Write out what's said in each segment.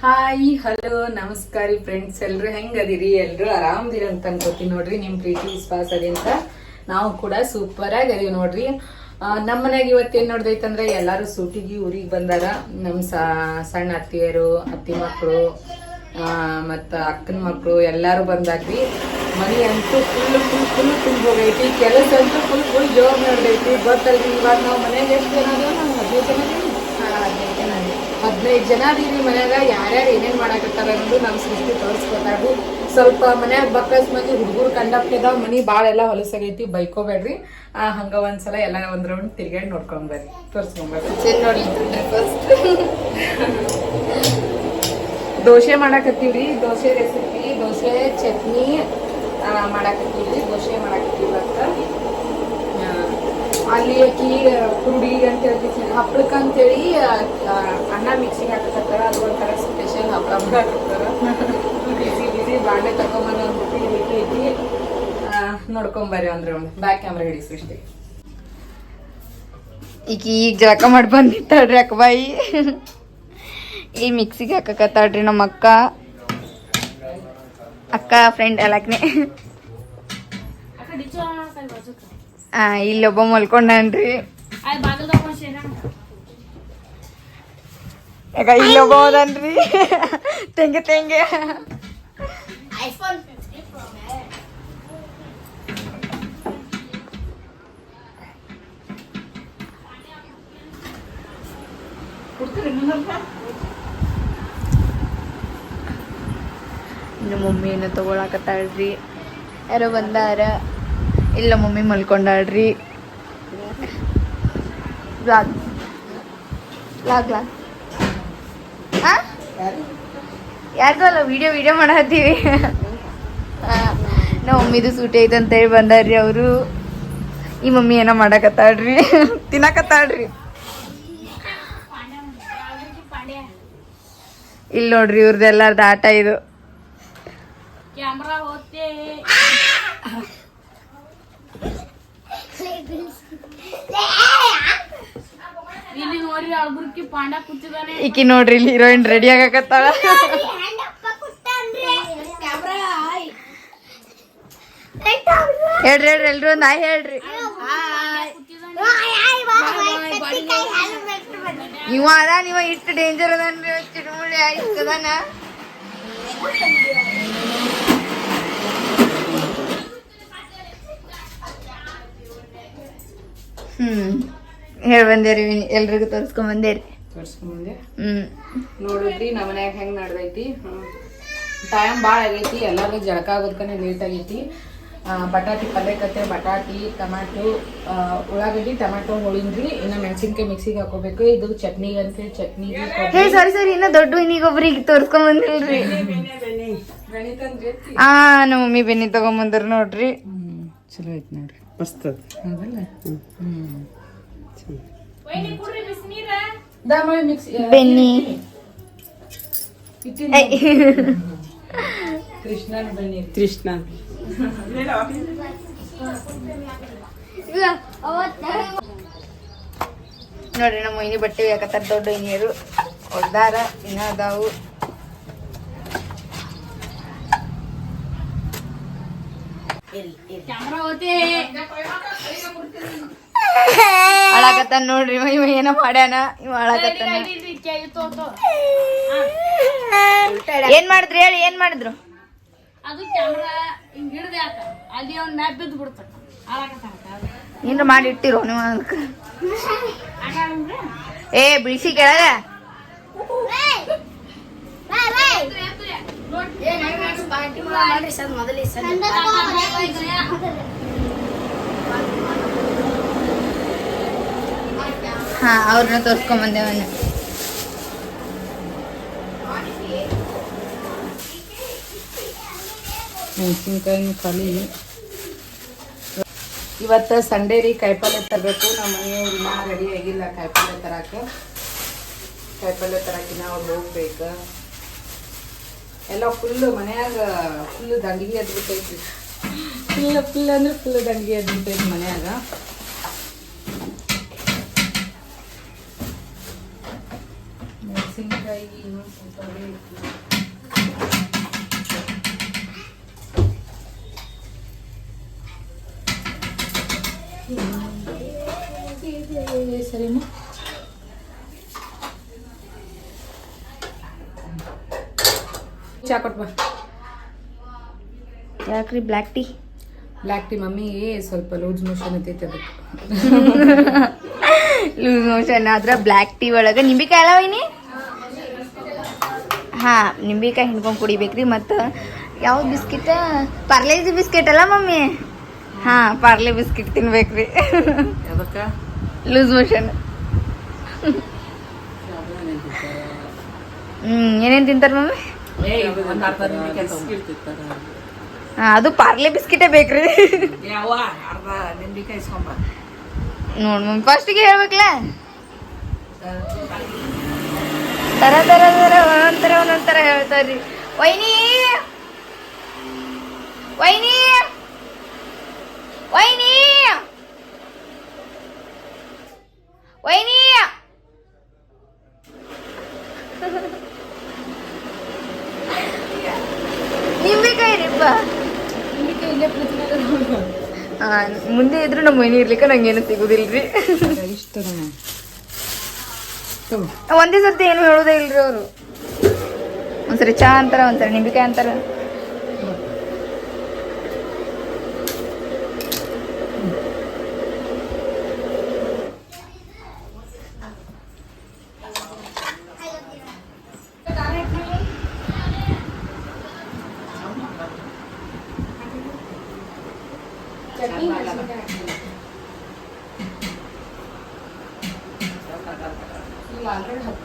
Hi, hello, ನಮಸ್ಕಾರ friends ಎಲ್ರು ಹೆಂಗದಿರಿ? ಎಲ್ರು ಆರಾಮದಿರಿ ಅಂತ ಅನ್ಕೋತೀನಿ ನೋಡ್ರಿ, ನಿಮ್ ಪ್ರೀತಿ, ವಿಶ್ವಾಸ ಅಂತ. ನಾವು ಕೂಡ ಸೂಪರ್ ಅದೀವಿ ನೋಡ್ರಿ. ನಮ್ಮ ಮನೆಯಾಗ ಇವತ್ತೇನ್ ನೋಡ್ದೈತಂದ್ರೆ, ಎಲ್ಲಾರು ಸೂಟಿಗೆ ಊರಿಗೆ ಬಂದಾರ. ನಮ್ ಸಣ್ಣ ಅತ್ತಿಯರು, ಅತ್ತಿ ಮಕ್ಕಳು ಮತ್ತ ಅಕ್ಕನ ಮಕ್ಕಳು ಎಲ್ಲಾರು ಬಂದಾಗ್ರಿ. ಮನಿ ಅಂತೂ ಫುಲ್ ಫುಲ್ ಫುಲ್ ತುಂಬ ಹೋಗೈತಿ ಕೆಲಸ ಅಂತೂ ಫುಲ್ ಫುಲ್ ಜೋರ್ ನಡೆದೈತಿ. ಗೊತ್ತಲ್ರಿ, ಇವಾಗ ನಾವು ಮನೆಯಾಗ ಎಷ್ಟು ಜನ ನಾವು ಜನ? ಹದಿನೈದು ಜನ ರೀ ಮನ್ಯಾಗ ಯಾರ್ಯಾರು ಏನೇನ್ ಮಾಡಾಕತ್ತಾರ ಅನ್ನೋದು ನಾವು ಸೃಷ್ಟಿ ತೋರಿಸ್ಕೊತಾರು. ಸ್ವಲ್ಪ ಮನ್ಯಾಗ ಬಕ್ಕಸ್ ಮಂದಿ ಹುಡುಗರು ಕಂಡಪ್ಟಿದಾವ್ ಮನಿ ಬಾಳ ಎಲ್ಲ ಹೊಲಸಾಗೈತಿ ಬೈಕೋಬೇಡ್ರಿ. ಆ ಹಂಗ ಒಂದ್ಸಲ ಎಲ್ಲ ಒಂದ್ ರೌಂಡ್ ತಿರ್ಗಾಡಿ ನೋಡ್ಕೊಂಡ್ ಬರ್ರಿ ತೋರ್ಸ್ಕೊಂಬರ್ರಿ ಚೆನ್ನ ನೋಡಿ ಫಸ್ಟ್ ದೋಸೆ ಮಾಡಾಕತ್ತೀವ್ರಿ ದೋಸೆ ರೆಸಿಪಿ ದೋಸೆ ಚಟ್ನಿ ಮಾಡಾಕತ್ತೀವ್ರಿ ದೋಸೆ ಮಾಡಾಕತ್ತೀವಿ ಇವತ್ತ ಆ, ಅಲ್ಲಿ ಆಕಿ ಕುರುಡಿ ಅಂತ ಹೇಳ್ತೀವಿ ಹಪ್ಳಕ್ಕ ಅಂತೇಳಿ ಆ, ಆ, ಅನ್ನ ಮಿಕ್ಸಿಗೆ ಹಾಕಕತ್ತಾರ ಅದು ಒಂಥರ ಸ್ಪೆಷಲ್ ಹಪ್ಪಳ ಮಾಡಾಕತ್ತಾರ ಬಿಸಿ ಬಿಸಿ ಬಾಂಡೆ ತಗೊಂಬಂದು ಒಂದು ಬಿಟ್ಟು ಐತಿ ನೋಡ್ಕೊಂಬರ್ರಿ ಅಂದ್ರೆ ಒಂದು ಬ್ಯಾಕ್ ಕ್ಯಾಮ್ರಾ ಹಿಡಿ ಸೃಷ್ಟಿ ಈಗ ಈಗ ಜಳಕ ಮಾಡಿ ಬಂದಿತ್ತಾಳ್ರಿ ಅಕ್ಕ ಬಾಯಿ ಈ ಮಿಕ್ಸಿಗೆ ಹಾಕಕತ್ತಾಳ್ರಿ ನಮ್ಮ ಅಕ್ಕ. ಅಕ್ಕ ಫ್ರೆಂಡ್ ಎಲ್ಲಕ್ನೆ. ಆ ಇಲ್ಲೊಬ್ಬ ಮಲ್ಕೊಂಡನ್ರಿ ಯಾಕ ಇಲ್ಲೊಬ್ಬ ಹೋದನ್ರಿ ತೆಂಗೆ ತೆಂಗೆ ಇನ್ನು ಮಮ್ಮಿ ಏನೋ ತಗೊಳಕತ್ತಾಳ್ರಿ ಯಾರೋ ಬಂದಾರ ಇಲ್ಲ ಮಮ್ಮಿ ಬ್ಲಾಗ್ ಬ್ಲಾಗ್ ಆ? ಯಾರಿಗೂ ಅಲ್ಲ ವಿಡಿಯೋ ವಿಡಿಯೋ ಮಾಡತ್ತೀವಿ. ನಮ್ಮ ಮಮ್ಮಿದು ಸೂಟಿ ಐತೆ ಅಂತೇಳಿ ಬಂದಾರ್ರಿ ಅವರು. ಈ ಮಮ್ಮಿ ಏನೋ ಮಾಡಕತ್ತಾಳ್ರಿ. ತಿನ್ನಕತ್ತಾಳ್ರಿ. ಇಲ್ಲಿ ನೋಡ್ರಿ ಇವ್ರದ್ದು ಎಲ್ಲಾರ್ದು ಆಟ ಇದು. ಕ್ಯಾಮ್ರಾ ಇಲ್ಲಿ ನೋಡಿ ಕೂತಿದಾನೆ. ಈಕಿ ನೋಡ್ರಿ, ಇಲ್ಲಿ ಹೀರೋಯಿನ್ ರೆಡಿ ಆಗಕತ್ತಾಳ. ಹೇಳ್ರಿ ಹೇಳ್ರಿ, ಎಲ್ರು ಒಂದು ಆಯ್ ಹೇಳ್ರಿ. ಇವ ಅದ ನೀವ ಇಷ್ಟು ಡೇಂಜರ್ ಅದನ್ರಿ ಚಿರುಮುಳಿ ಆಯ್ತು ಹ್ಮ್. ಹೇಳ್ ಬಂದೇರಿ ಎಲ್ರಿಗೂ ತೋರಿಸ್ಕೊಂಡ್ ಬಂದೇರಿ. ತೋರ್ಸ್ಕೊಂಬಂದೆ ಹ್ಮ್. ನೋಡಿದ್ರಿ ನಮ್ಮ ಮನ್ಯಾಗ ಹೆಂಗ್ ನಡ್ದೈತಿ? ಟೈಮ್ ಭಾಳ ಆಗೈತಿ ಎಲ್ಲಾರು ಜಳಕ ಆಗೋದ್ಕನೆ ಲೇಟ್ ಆಗೈತಿ. ಬಟಾಟಿ ಪಲ್ಯಕತ್ತೆ ಬಟಾಟಿ ಟಮಾಟೊ ಉಳ್ಳಾಗಡ್ಡಿ ಟಮಾಟೊ ಹೋಳಿನ್ರಿ ಇನ್ನ ಮೆಣಸಿನ್ಕಾಯಿ ಮಿಕ್ಸಿಗೆ ಹಾಕೋಬೇಕು. ಇದು ಚಟ್ನಿಗೆ ಅಂತ ಚಟ್ನಿ ಹೇ ಸಾರಿ ಸಾರಿ ಇನ್ನ ದೊಡ್ಡ ಇನ್ನೀಗೊಬ್ರಿಗೆ ತೋರ್ಸ್ಕೊಂಡ್ ಬಂದಿಲ್ರಿ. ಆ ನಮ್ಮ ಮಮ್ಮಿ ಬೆನ್ನಿ ತಗೊಂಬಂದ್ರ ನೋಡ್ರಿ. ಹ್ಮ್ ಚಲೋ ಐತಿ ನೋಡ್ರಿ. ಮಸ್ತ್ ಅದ ಹೌದಲ್ಲ? ಹ್ಮ್. ವೈನಿ ಕುಡ್ರಿ ಬಿಸಿನೀರ ದಾಮಿ ಮಿಕ್ಸಿ ಬೆನ್ನಿ ಕೃಷ್ಣ ನೋಡ್ರಿ ನಮ್ಮ ಮೊಯ್ನಿ ಬಟ್ಟೆ ಯಾಕತ್ತಾರ ದೊಡ್ಡ ಇನ್ನಿಯರು ಹೊಡ್ದಾರ ಇನ್ನ ಅದಾವು. ಅಳಾಕತ್ತಾನ ನೋಡ್ರಿ ಇವ ಏನ ಮಾಡ್ಯಾನ ಇವ ಅಳಾಕತ್ತಾನ ಏನ್ ಮಾಡಿದ್ರಿ ಹೇಳಿ ಏನ್ ಮಾಡಿದ್ರು ಅದು ಕ್ಯಾಮ್ರಾ ಹಿಂಗ್ ಹಿಡ್ದೆ ಆತ ಅಲ್ಲಿ ಒಂದ್ ಮ್ಯಾಪ್ ಬಿದ್ದು ಬಿಡ್ತಕ್ಕ ಆಳಾಕತ್ತಾನ ಏನ್ರ ಮಾಡಿ ಇಟ್ಟಿರೋ ನೀವು ಅದಕ್ಕ ಆಟ ಆಡಂಬ್ರಿ ಏ ಬಿಳಿಸಿ ಕೆಳಗ ಹಾ ಅವ್ರನ್ನ ತೋರ್ಸ್ಕೊಂಡ್ ಬಂದೇವನ್ನ ಮೆಣಸಿನ್ಕಾಯಿ ಖಾಲಿ ಇವತ್ತು ಸಂಡೇ ರೀ ಕಾಯಿಪಲ್ಯ ತರಬೇಕು. ನಮ್ಮ ಮನೆಯವ್ರು ಇನ್ನೂ ರೆಡಿ ಆಗಿಲ್ಲ ಕಾಯಿಪಲ್ಯ ತರಾಕ. ಕಾಯಿಪಲ್ಯ ತರಾಕಿನ ಅವ್ರು ಹೋಗ್ಬೇಕು. ಎಲ್ಲ ಫುಲ್ ಮನ್ಯಾಗ ಫುಲ್ ದಂಡಿಗೆ ಎದ್ಬಿಟ್ಟೈತಿ ಫುಲ್ ಫುಲ್ ಅಂದ್ರೆ ಫುಲ್ ದಂಡಿಗೆ ಎದ್ಬಿಟ್ಟೈತಿ ಮನ್ಯಾಗ. ಮೆಣಸಿನ್ಕಾಯಿ ಇನ್ನೊಂದ್ ಸ್ವಲ್ಪ ಸರಿನಾ? ಚಾ ಬಾ. ಯಾಕ್ರಿ black tea? Black tea mummy ಸ್ವಲ್ಪ ಲೂಸ್ ಮೋಷನ್ ಐತೈತೆ ಅದಕ್ಕೆ ಲೂಸ್ ಮೋಷನ್ ಆದ್ರೆ ಬ್ಲ್ಯಾಕ್ ಟೀ ಒಳಗೆ ನಿಂಬಿಕಾಯಿ ಅಲ್ಲ ವೈನಿ ಹಾ ನಿಂಬಿಕಾಯಿ ಹಿಂಡ್ಕೊಂಡು ಕುಡಿಬೇಕ್ರಿ ಮತ್ತು ಯಾವ ಬಿಸ್ಕಿಟ್? ಪಾರ್ಲೇಜಿ ಬಿಸ್ಕಿಟ್ ಅಲ್ಲ ಮಮ್ಮಿ? ಹಾ ಪಾರ್ಲೆ ಬಿಸ್ಕಿಟ್ ತಿನ್ಬೇಕ್ರಿ. ಅದಕ್ಕೆ ಲೂಸ್ ಮೋಷನ್. ಹ್ಮ್ ಏನೇನ್ ತಿಂತಾರ ಮಮ್ಮಿ? ಅದು. ಪಾರ್ಲೆ ಬಿಸ್ಕಿಟೇ ಬೇಕ್ರಿ. ನೋಡ್ ಮಮ್ಮಿ ಫಸ್ಟಿಗೆ ಹೇಳ್ಬೇಕಲ್ಲ ತರ ತರ ತರ ಒಂದೊಂದರ ಒಂದೊಂದರ ಹೇಳ್ತಾರ್ರಿ. ವೈನಿ! ವೈನಿ ವೈನಿ ನಿಂಬಿಕಾಯಿ ರೀಪ್ಪ ನಿಂಬಿಕಾಯಿ ಇಲ್ಲೇ ಪ್ರತಿನಿತ್ಯ ಆ, ಮುಂದೆ ಇದ್ರು ನಮ್ಮ ಮನೆ ಇರ್ಲಿಕ್ಕೆ ನಂಗೇನು ಸಿಗುದಿಲ್ರಿ. ಒಂದೇ ಸರ್ತಿ ಏನು ಹೇಳೋದೇ ಇಲ್ರಿ ಅವರು. ಒಂದ್ಸರಿ ಚಾ ಅಂತಾರ ಒಂದ್ಸರಿ ನಿಂಬಿಕಾಯಿ ಅಂತಾರ. ಈಗ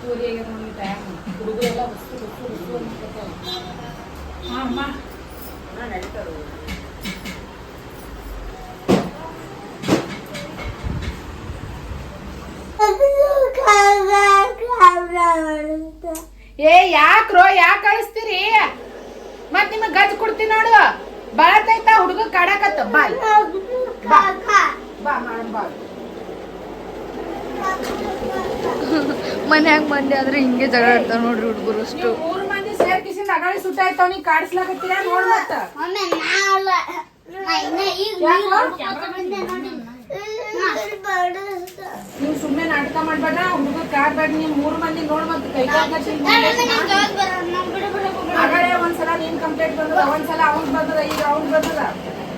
ಆಗ್ಯದ ನೋಡಿ ಟೈಮ್ ಹುಡುಗರೆಲ್ಲ ಬಸ್ಸು ಬಸ್ಸು ಬಸ್ಸು ಅನ್ನಕತ್ತಾವ ಹಾಂ ಅಮ್ಮ. ಏ ಯಾಕ್ರೋ ಯಾಕೆ ಕಳಿಸ್ತೀರಿ ಮತ್ ನಿಮಗ್ ಗಜ್ ಕೊಡ್ತೀನಿ ನೋಡು. ಬಳತೈತ ಹುಡುಗ ಕಾಡಕತ್ತ. ಬಾಯ್. ಬಾ. ಬಾ ಮಾಡ್ ಬಾ. ಮನ್ಯಾಗ ಮಂದಿ ಆದ್ರೆ ಹಿಂಗೆ ಜಗಳ ಇರ್ತಾವ ನೋಡ್ರಿ ಹುಡುಗರು ಅಷ್ಟು ಮೂರು ಮಂದಿ ಸೇರ್ ಕಿಸಿಂದ ಅಗಾಳಿ ಸುಟ್ಟಾಯ್ತಾವ ನೀ ಕಾಡಿಸ್ಲಾಕತ್ತೀರ ನೋಡ್ ಮತ್ತ. ನೀವ್ ಸುಮ್ನೆ ನಾಟಕ ಮಾಡ್ಬೇಡ ಹುಡುಗ ಕಾಡ್ಬೇಡ ನೀವು ಮೂರು ಮಂದಿ ನೋಡ್ ಮತ್ತ ಕೈ ಅಗಾಳೆ ಒಂದ್ಸಲ ನೀನ್ ಕಂಪ್ಲೇಂಟ್ ಬಂದದ ಒಂದ್ಸಲ ಅವ್ನ್ ಬಂದದ ಈಗ ಅವ್ನ್ ಬಂದದ.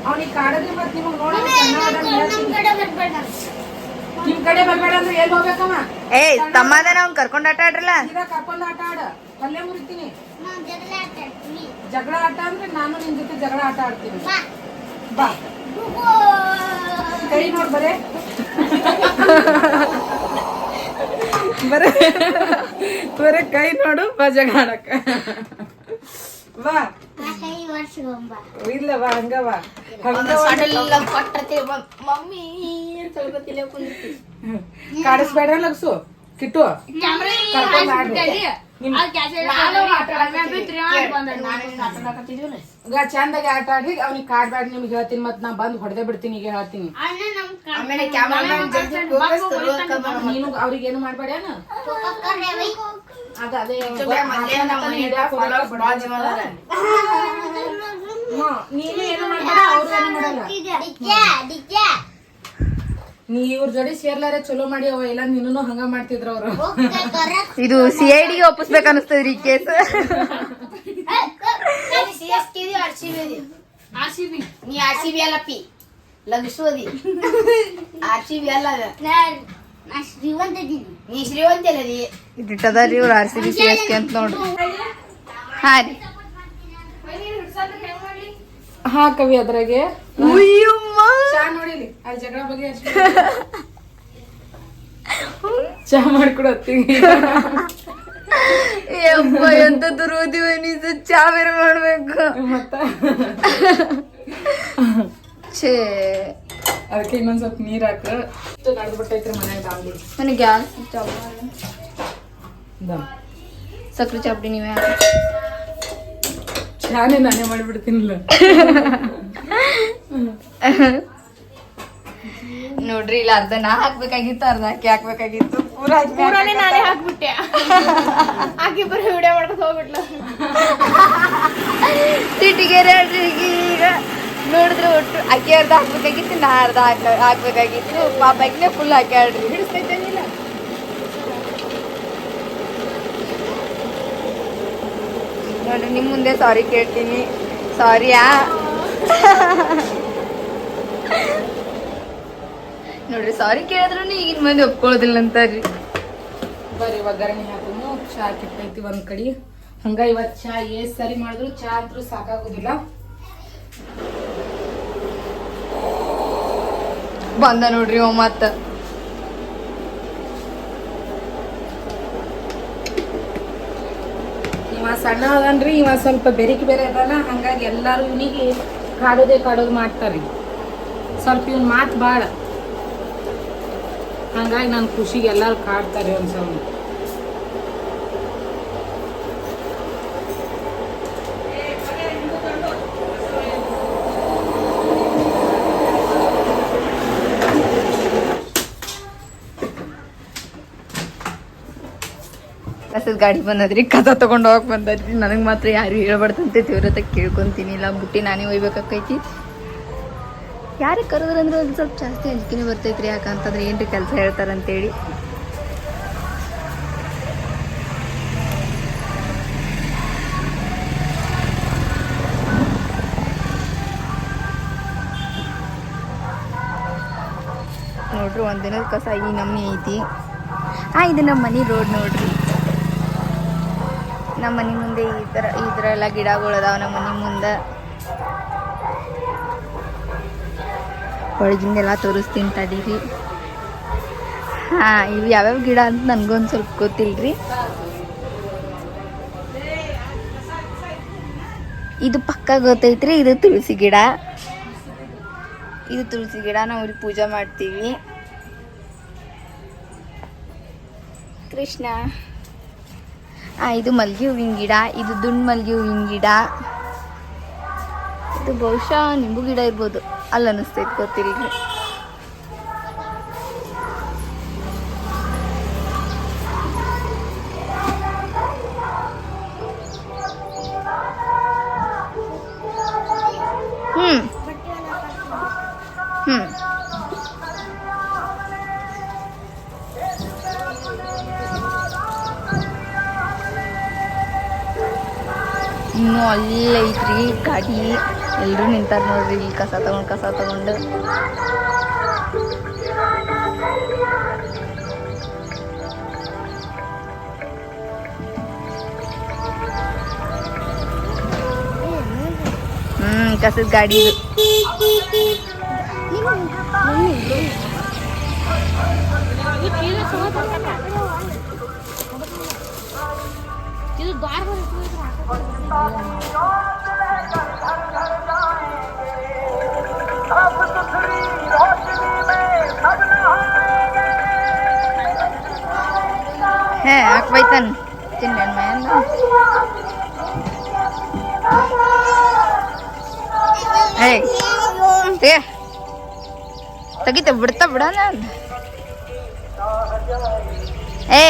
ಅವ್ನಿಗೆ ಕಾಡದ್ರಿ ಮತ್ ನಿಮಗ್ ನೋಡ ನಿಮ್ ಕಡೆ ಬರ್ಬೇಡ ಅಂದ್ರೆ ಎಲ್ಲಿ ಹೋಗ್ಬೇಕಮ್ಮ? ಏ ತಮ್ಮದನ ಅವ್ನ್ ಕರ್ಕೊಂಡ್ ಆಟ ಆಡ್ರಲ್ಲ? ಕರ್ಕೊಂಡು ಕರ್ಕೊಂಡ್ ಆಟ ಆಡ. ಅಲ್ಲೇ ಮುರಿತೀನಿ ಜಗಳ ಆಟ ಅಂದ್ರೆ ನಾನು ನಿನ್ ಜೊತೆ ಜಗಳ ಆಟ ಆಡ್ತೀನಿ. ಬಾ. ಕೈ ನೋಡ್ ಬರೇ. ಬರೇ. ಬರೇ ಕೈ ನೋಡು ಬಾ ಜಗಳ ಆಡಕ್ಕ. ಬಾ ಇಲ್ಲ ಬಾ ಹಂಗ ಕಾಡಿಸ್ಬೇಡ ಲಗ್ಸು? ಕಿಟ್ಟು? ಚಂದಾಗಿ ಆಟ ಆಡ್ರಿ ಅವ್ನಿಗೆ ಕಾಡ್ಬೇಡ ನಿಮ್ಗೆ ಹೇಳ್ತೀನಿ ಮತ್ ನಾ ಬಂದ್ ಹೊಡೆದೇ ಬಿಡ್ತೀನಿ ಈಗ ಹೇಳ್ತೀನಿ. ನೀನು ಅವ್ರಿಗೆ ಏನು ಮಾಡ್ಬೇಡ ನೀ ಇವ್ರ ಜೋಡಿ ಸೇರ್ಲಾರ ಚಲೋ ಮಾಡಿ ಅವ ಇಲ್ಲ ನೀನು ಹಂಗ ಮಾಡ್ತಿದ್ರ ಅವ್ರು. ಇದು ಸಿ ಐ ಡಿ ಒಪ್ಪಿಸ್ಬೇಕು ಅನಿಸ್ತದ್ರಿ ಈ ಕೇಸ್. ನೀ ಆರ್ ಸಿ ಬಿ ಅಲ್ಲ ಪಿ. ಲಗಿಸೋದಿ ಆರ್ ಸಿ ಬಿ ಅಲ್ಲ ನೀ ಶ್ರೀವಂತ ಅಲ್ಲದಿ ಇಟ್ಟದಾರಿ ಇವ್ರು R C B C S K ಅಂತ ನೋಡ್ರಿ ಹಾ ರೀ. ಹಾ ಕವಿ ಅದ್ರಾಗೆ. ಚಾ ನೋಡಿಲಿ. ಅಲ್ಲಿ ಜಗಳ ಬಗ್ಗೆ ಅಷ್ಟೇ. ಚಾ ಮಾಡ್ಕೊಡತ್ತೀವಿ ಯಪ್ಪ ಎಂತ ದುರೋದಿವ ಚಾ ಬೇರೆ ಮಾಡ್ಬೇಕು. ಮತ್ತ? ಛೇ. ಅದಕ್ಕೆ ಇನ್ನೊಂದ್ ಸ್ವಲ್ಪ ನೀರ್ ಹಾಕ. ನಡ್ದು ಬಿಟ್ಟೈತ್ರಿ ಮನ್ಯಾಗ ದಾಂಬ್ಲಿ ನನಗೆ ಗ್ಯಾಸ್ ಚಾಪ್ ದಮ್ ಸಕ್ರೆ ಚಾಪ್ಡಿ ನೀವೇ. ಚಾನೇ ನಾನೇ ಮಾಡಿಬಿಡ್ತೀನಿಲ್ಲ. ನೋಡ್ರಿ ಇಲ್ಲ ಅರ್ಧ ನಾ ಹಾಕ್ಬೇಕಾಗಿತ್ತು ಅರ್ಧ ಹಾಕಿ ಹಾಕ್ಬೇಕಾಗಿತ್ತು. ಪೂರಾನೇ ನಾನೇ ಹಾಕ್ಬಿಟ್ಟೆ. ಆಕಿ ಬರೀ ವಿಡಿಯೋ ಮಾಡ್ಕೊತ ಹೋಗ್ಬಿಟ್ಲ. ಸಿಟಿಗೆರೆ ಈಗ. ನೋಡಿದ್ರೆ ಒಟ್ಟು ಅಕ್ಕಿ ಅರ್ಧ ಹಾಕ್ಬೇಕಾಗಿತ್ತು ನಾ ಅರ್ಧ ಹಾಕ್ ಹಾಕ್ಬೇಕಾಗಿತ್ತು. ಪಾಪ ಅಕ್ಕಿನೇ ಫುಲ್ ಹಾಕ್ಯಾಡ್ರಿ ನೋಡ್ರಿ ನಿಮ್ಮ ಮುಂದೆ ಸಾರಿ ಕೇಳ್ತೀನಿ. ಸಾರಿಯಾ ನೋಡ್ರಿ ಸಾರಿ ಕೇಳಿದ್ರು ಈಗಿನ ಮಂದಿ ಒಪ್ಕೊಳ್ಳೋದಿಲ್ಲ ಅಂತಾರ್ರಿ ಬರೀ ಒಗ್ಗರಣೆ ಹಾಕೊಂಡು ಚಾ ಕಿತ್ತೈತಿ ಒಂದ್ ಕಡೆ. ಹಂಗ ಇವತ್ ಚಾ ಏ ಸರಿ ಮಾಡಿದ್ರು, ಚಾ ಅಂತೂ ಸಾಕಾಗುದಿಲ್ಲ. ಬಂದ ನೋಡ್ರಿ ಅವ ಮತ್ತ. ಸಣ್ಣ ಅದನ್ರಿ, ಇವ ಸ್ವಲ್ಪ ಬೆರಿಕೆ ಬೇರೆ ಅದಲ್ಲ, ಹಂಗಾಗಿ ಎಲ್ಲಾರು ಇವನಿಗೆ ಕಾಡೋದೇ ಕಾಡೋದು ಮಾಡ್ತಾರ್ರಿ. ಸ್ವಲ್ಪ ಇವನ್ ಮಾತು ಭಾಳ ಹಂಗಾಗಿ ನನ್ನ ಖುಷಿಗೆ ಎಲ್ಲಾರು ಕಾಡ್ತಾರೆ ಒಂದ್ ಸಲ ಕಸದ ಗಾಡಿ ಬಂದದ್ರಿ, ಕಸ ತಗೊಂಡು ಹೋಗಕ್ ಬಂದದ್ರಿ. ನನಗೆ ಮಾತ್ರ ಯಾರು ಹೇಳ್ಬಾರ್ದಂತೆ ತೀವ್ರತೆ ಕೇಳ್ಕೊಂತೀನಿ ಇಲ್ಲ ಬುಟ್ಟಿ ನಾನೇ ಒಯ್ಬೇಕಾಕೈತಿ. ಯಾರಿಗೆ ಕರೆದ್ರಂದ್ರೆ ಒಂದು ಸ್ವಲ್ಪ ಜಾಸ್ತಿ ಅಂಜಿಕೆನೇ ಬರ್ತೈತ್ರಿ. ಯಾಕಂತಂದ್ರೆ ಏನ್ರಿ ಕೆಲಸ ಹೇಳ್ತಾರಂತೇಳಿ. ನೋಡ್ರಿ ಒಂದಿನದ ಕಸ ಈ ನಮ್ನಿ ಐತಿ. ಆ, ಇದು ನಮ್ಮ ಮನೆ ರೋಡ್ ನೋಡ್ರಿ. ನಮ್ಮ ಮನೆ ಮುಂದೆ ಈ ಥರ ಈ ಥರ ಎಲ್ಲ ಗಿಡಗಳು ಅದಾವ ನಮ್ಮ ಮನೆ ಮುಂದೆ ಒಳಗಿಂದೆಲ್ಲ ತೋರಿಸ್ತೀನಿ ತಡೀರಿ. ಹಾ, ಇವು ಯಾವ್ಯಾವ ಗಿಡ ಅಂತ ನನಗೊಂದು ಸ್ವಲ್ಪ ಗೊತ್ತಿಲ್ಲರಿ ಇದು ಪಕ್ಕ ಗೊತ್ತೈತ್ರಿ, ಇದು ತುಳಸಿ ಗಿಡ. ಇದು ತುಳಸಿ ಗಿಡ ನಾವು ಇಲ್ಲಿ ಪೂಜೆ ಮಾಡ್ತೀವಿ. ಕೃಷ್ಣ. ಇದು ಮಲ್ಗೆ ಹೂವಿನ ಗಿಡ, ಇದು ದುಂಡು ಮಲ್ಗೆ ಹೂವಿನ ಗಿಡ. ಇದು ಬಹುಶಃ ನಿಂಬು ಗಿಡ ಇರ್ಬೋದು. ಅಲ್ಲಿ ಅನಿಸ್ತೈತೆ ಗೊತ್ತಿಲ್ರಿ ಎಲ್ಲರೂ ನಿಂತಾರ ನೋಡ್ರಿ ಇಲ್ಲಿ ಕಸ ತಗೊಂಡು ಕಸ ತಗೊಂಡು ಹ್ಮ್ ಕಸದ ಹೇ ಹಾಕ್ಬೈತನ್ ತಿನ್ನೇನ್ ಮ್ಯಾಲ ಏಯ್ ಏ ತೆಗಿತ ಬಿಡ್ತಾ ಬಿಡೋಣ ಏ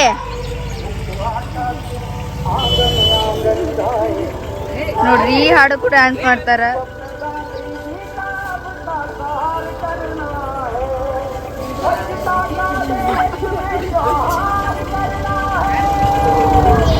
ನೋಡ್ರಿ ಈ ಹಾಡು ಕೂಡ ಡ್ಯಾನ್ಸ್ ಮಾಡ್ತಾರ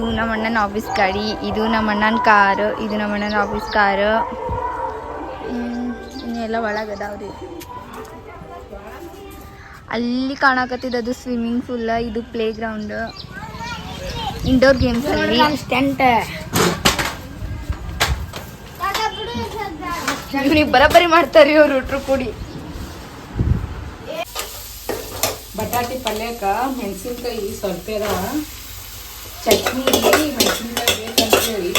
ಇದು ನಮ್ಮ ಅಣ್ಣನ ಆಫೀಸ್ ಗಾಡಿ ಇದು ನಮ್ಮ ಅಣ್ಣನ ಕಾರ್ ಇದು ನಮ್ಮ ಅಣ್ಣನ ಆಫೀಸ್ ಕಾರ್ ಇನ್ನೆಲ್ಲ ಒಳಗದಾವ್ರಿ ಅಲ್ಲಿ ಕಾಣಕತ್ತಿದ್ದು ಅದು ಸ್ವಿಮ್ಮಿಂಗ್ ಪೂಲ್ ಇದು ಪ್ಲೇ ಗ್ರೌಂಡ್ ಇಂಡೋರ್ ಗೇಮ್ಸ್ ಅಲ್ಲಿ ಬರಬರಿ ಮಾಡ್ತಾರೆ ಅವ್ರು ಹುಟ್ರು ಕೂಡಿ ಬಟಾಟಿ ಪಲ್ಯಕ್ಕ ಮೆಣಸಿನ್ಕಾಯಿ ಸ್ವಲ್ಪ ಅದ ಚಟ್ನಿಗೆ ಮೆಣಸಿನ್ಕಾಯಿ ಬೇಕಂತ ಹೇಳಿ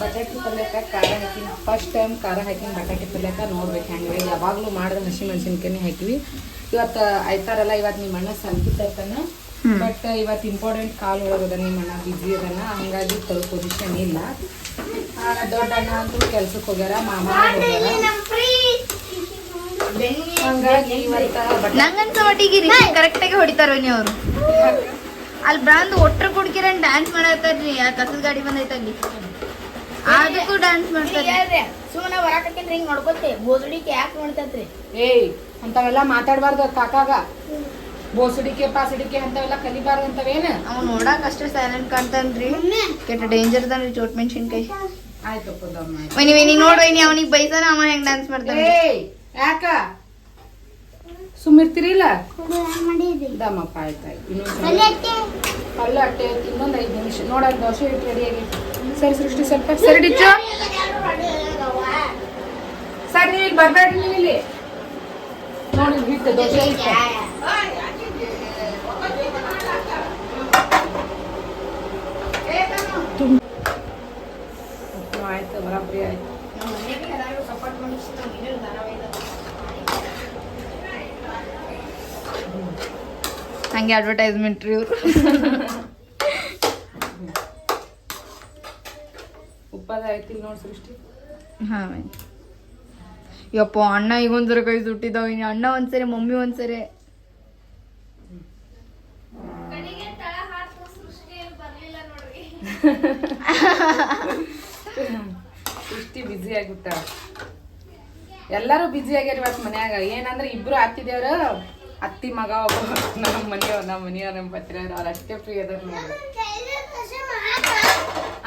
ಬಟಾಟಿ ಪಲ್ಯಕ್ಕ ಖಾರ ಹಾಕಿನ ಫಸ್ಟ್ ಟೈಮ್ ಖಾರ ಹಾಕಿನ ಬಟಾಟೆ ಪಲ್ಯಕ್ಕ ನೋಡ್ಬೇಕು ಹೆಂಗೆ ಯಾವಾಗಲೂ ಮಾಡಿದ್ರೆ ಹಸಿ ಮೆಣಸಿನ್ಕಾಯಿ ಹಾಕಿವಿ. ಇವತ್ತು ಆಯ್ತಾರಲ್ಲ ಇವತ್ತು ನಿಮ್ಮ ಅಣ್ಣ ಸಂಕಿತನ ಬಟ್ ಇವತ್ತು ಇಂಪಾರ್ಟೆಂಟ್ ಕಾಲ್ ಒಳಗದ ನಿಮ್ಮ ಅಣ್ಣ ಬಿಜಿ ಅದನ್ನ ಹಂಗಾಗಿ ತರೋ ಪೊಸಿಷನ್ ಇಲ್ಲ. ಆ, ದೊಡ್ಡ ಅಣ್ಣ ಅಂತೂ ಕೆಲ್ಸಕ್ಕೆ ಹೋಗ್ಯಾರ. ಮಾಮ ಹೋಗ್ಯಾರ. ಹಂಗಾಗಿ ಇವತ್ತು ಬಟ್ ನಂಗಂತ ಮಟ್ಟಿಗೆ ಕರೆಕ್ಟಾಗಿ ಹೊಡಿತಾರ ನೀವು ಅವರು. ಅಲ್ಲಿ ಬಂದು ಒಟ್ರು ಕುಡ್ಕಿರ ಡ್ಯಾನ್ಸ್ ಮಾಡತ್ತಾರ್ರಿ ಆ ಕಸದ ಗಾಡಿ ಬಂದೈತೆ ಅಲ್ಲಿ ಅದಕ್ಕೂ ಡ್ಯಾನ್ಸ್ ಮಾಡ್ತಾರೆ. ಸುಮ್ಮನೆ ಬರಾಕತ್ತೀನಿ ಹಿಂಗ್ ನೋಡ್ಕೊತಿ. ಬೋಸಡಿಕೆ ಯಾಕೆ ನೋಡ್ತೈತ್ರಿ? ಏಯ್ ಅಂತವೆಲ್ಲ ಮಾತಾಡಬಾರ್ದು ಕಾಕಾಗ. ಬೋಸಡಿಕೆ ಪಾಸಡಿಕೆ ಅಂತವೆಲ್ಲ ಕಲಿಬಾರ್ದು ಅಂತವೇನ? ಅವ್ ನೋಡಕ್ ಅಷ್ಟೇ ಸೈಲೆಂಟ್ ಕಾಣ್ತಾನ್ರಿ. ಕೆಟ್ಟ ಡೇಂಜರ್ ದಾನ್ರಿ ಚೋಟ್ ಮೆಣಸಿನ್ಕಾಯಿ. ಆಯ್ತು ವೈನಿ ವೈನಿ ನೋಡ್ ವೈನಿ ಅವನಿಗೆ ಬೈತಾನ ಅವ ಹೆಂಗ್ ಡ್ಯಾನ್ಸ್ ಮಾಡ್ತಾನೆ. ಏಯ್ ಯಾಕ? ಸುಮ್ಮಿರ್ತಿರಿಲ್ಲ? ದಮ್ಮಪ್ಪ ಆಯ್ತಾಯ್ತು ಇನ್ನೊಂದು ಪಲ್ಲ ಅಟ್ಟೆ. ಇನ್ನೊಂದು ಐದು ನಿಮಿಷ. ನೋಡ ದೋಸೆ ಇಟ್ಟು ರೆಡಿ ಆಗಿ. ಸರಿ ಸೃಷ್ಟಿ ಸ್ವಲ್ಪ ಸರಿ ಡಿಚ್ಚು. ಸರ್ ನೀವು ಇಲ್ಲಿ ಬರ್ಬೇಡ್ರಿ ನೀವು ಇಲ್ಲಿ. ನೋಡಿ ಹಿಟ್ಟು ದೋಸೆ ಹಿಟ್ಟು. ಆಯ್ತು ಬರಾಬರಿ ಆಯ್ತು. ಹಂಗೆ ಅಡ್ವರ್ಟೈಸ್ಮೆಂಟ್ ರೀ ಇವರು. ಉಪ್ಪದ ಆಯ್ತಿಲ್ಲ ನೋಡಿ ಸೃಷ್ಟಿ. ಹಾಂ ಯಪ್ಪ ಅಣ್ಣ ಈಗ ಒಂದ್ಸರಿ ಕೈ ಸುಟ್ಟಿದ್ದಾವ ಇನ್ನು. ಅಣ್ಣ ಒಂದ್ಸರಿ ಮಮ್ಮಿ ಒಂದ್ಸರಿ. ಸೃಷ್ಟಿ ಬ್ಯುಸಿ ಆಗಿಬಿಟ್ಟ. ಎಲ್ಲರೂ ಬ್ಯುಸಿ ಆಗ್ಯಾರ ಇವತ್ತು ಮನ್ಯಾಗ. ಏನಂದ್ರೆ ಇಬ್ರು ಅತ್ತಿದೇವ್ರ ಅತ್ತಿ ಮಗ ಒಬ್ಬ ನಮ್ಮ ಮನೆಯವ್ರು, ನಮ್ಮ ಮನೆಯವ್ರ ನಮ್ಮ ಪತ್ರ ಅವ್ರು ಅಷ್ಟೇ ಫ್ರೀ ಅದಾರ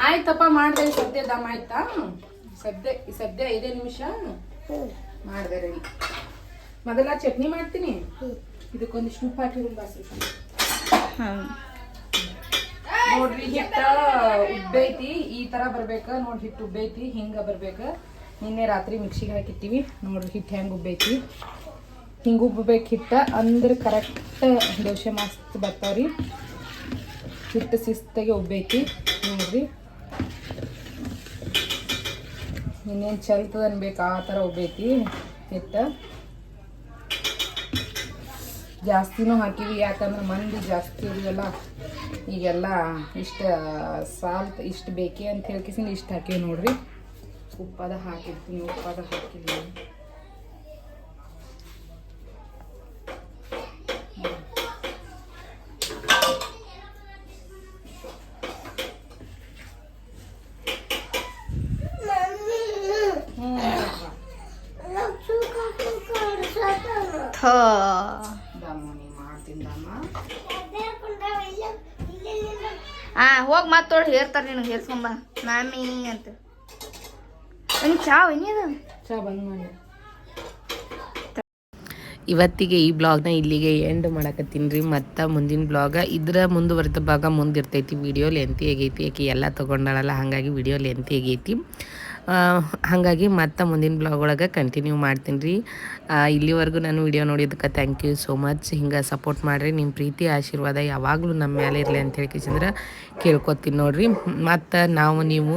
ಆಯ್ತಪ್ಪ, ಮಾಡ್ದೆ, ಸದ್ಯ ದಮ್ ಆಯ್ತಾ? ಸದ್ಯ ಸದ್ಯ ಐದೇ ನಿಮಿಷ? ಮಾಡ್ದೆ ರೀ ಮೊದಲ ಚಟ್ನಿ ಮಾಡ್ತೀನಿ. ಇದಕ್ಕೊಂದಿಷ್ಟು ಉಪ್ಪು ಹಾಕಿ ಬಾಸ್ರಿ. ನೋಡ್ರಿ, ಹಿಟ್ಟ ಉಬ್ಬೈತಿ, ಈ ತರ ಬರ್ಬೇಕ. ನೋಡ್ರಿ ಹಿಟ್ಟು ಉಬ್ಬೈತಿ, ಹಿಂಗ ಬರ್ಬೇಕ. ನಿನ್ನೆ ರಾತ್ರಿ ಮಿಕ್ಸಿಗೆ ಹಾಕಿಟ್ಟಿವಿ ನೋಡ್ರಿ ಹಿಟ್ಟು ಹೆಂಗ್ ಉಬ್ಬೈತಿ. ಹಿಂಗ ಉಬ್ಬಬೇಕು ಹಿಟ್ಟ ಅಂದ್ರೆ ಕರೆಕ್ಟ್ ದೋಸೆ ಮಸ್ತ್ ಬರ್ತಾವ್ರಿ. ಹಿಟ್ಟು ಶಿಸ್ತಾಗೆ ಉಬ್ಬೈತಿ, ನೋಡ್ರಿ. ಇನ್ನೇನು ಚಲ್ತದ ಅನ್ಬೇಕು ಆ ಥರ ಉಬ್ಬೈತಿ ಹಿಟ್ಟ. ಜಾಸ್ತಿನೂ ಹಾಕಿವಿ, ಯಾಕಂದ್ರೆ ಮಂದಿ ಜಾಸ್ತಿ ಇದೆಯಲ್ಲ ಈಗೆಲ್ಲ ಇಷ್ಟು ಸಾಲ್ಟ್ ಇಷ್ಟು ಬೇಕೇ ಅಂತ ಹೇಳ್ಕಿಸಿನ ಇಷ್ಟು ಹಾಕಿವಿ ನೋಡ್ರಿ. ಉಪ್ಪದ ಹಾಕಿರ್ತೀನಿ, ಉಪ್ಪಾದ ಹಾಕಿಲ್ಲ ಥೋ ದಮ್ಮನಿ ಮಾಡ್ತೀನಿ ದಮ್ಮ ಹಾ ಹೋಗಿ ಮತ್ತೋಳು ಹೇರ್ತಾರೆ ನಿನಗೆ ಹೇರ್ಸ್ಕೊಂಬ ಮ್ಯಾಮಿ ಅಂತ. ವೈನಿ ಚಾ ವೈನಿ ಅದು? ಚಾ ಬಂದ್ ಮಾಡಿ. ಇವತ್ತಿಗೆ ಈ ಬ್ಲಾಗ್ನ ಇಲ್ಲಿಗೆ ಎಂಡ್ ಮಾಡಕತ್ತೀನಿ ರೀ. ಮತ್ತು ಮುಂದಿನ ಬ್ಲಾಗ ಇದ್ರ ಮುಂದುವರೆದ ಭಾಗ ಮುಂದಿರ್ತೈತಿ. ವಿಡಿಯೋ ಲೆಂತಿ ಆಗೈತಿ. ಆಕೆ ಎಲ್ಲ ತೊಗೊಂಡಾಳಲ್ಲ ಹಾಗಾಗಿ ವಿಡಿಯೋ ಲೆಂತಿ ಆಗೈತಿ. ಹಾಗಾಗಿ ಮತ್ತೆ ಮುಂದಿನ ಬ್ಲಾಗ್ ಒಳಗೆ ಕಂಟಿನ್ಯೂ ಮಾಡ್ತೀನಿ ರೀ. ಇಲ್ಲಿವರೆಗೂ ನಾನು ವಿಡಿಯೋ ನೋಡಿದ್ದಕ್ಕೆ ಥ್ಯಾಂಕ್ ಯು ಸೋ ಮಚ್ ಹಿಂಗೆ ಸಪೋರ್ಟ್ ಮಾಡಿರಿ ನಿಮ್ಮ ಪ್ರೀತಿ, ಆಶೀರ್ವಾದ ಯಾವಾಗಲೂ ನಮ್ಮ ಮೇಲೆ ಇರಲಿ ಅಂತ ಹೇಳ್ಕಿಸಂದ್ರೆ ಕೇಳ್ಕೊತೀನಿ ನೋಡಿರಿ. ಮತ್ತು ನಾವು ನೀವು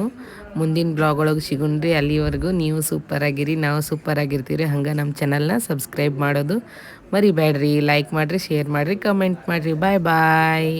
ಮುಂದಿನ ಬ್ಲಾಗ್ ಒಳಗೆ ಸಿಗುಣ್ರಿ ಅಲ್ಲಿವರೆಗೂ ನೀವು ಸೂಪರ್ ಆಗಿರಿ, ನಾವು ಸೂಪರ್ ಆಗಿರ್ತೀವಿ ಹಂಗೆ ನಮ್ಮ ಚಾನಲ್ನ ಸಬ್ಸ್ಕ್ರೈಬ್ ಮಾಡೋದು ಮರಿಬೇಡ್ರಿ ಲೈಕ್ ಮಾಡಿರಿ ಶೇರ್ ಮಾಡಿರಿ ಕಮೆಂಟ್ ಮಾಡಿರಿ. Bye bye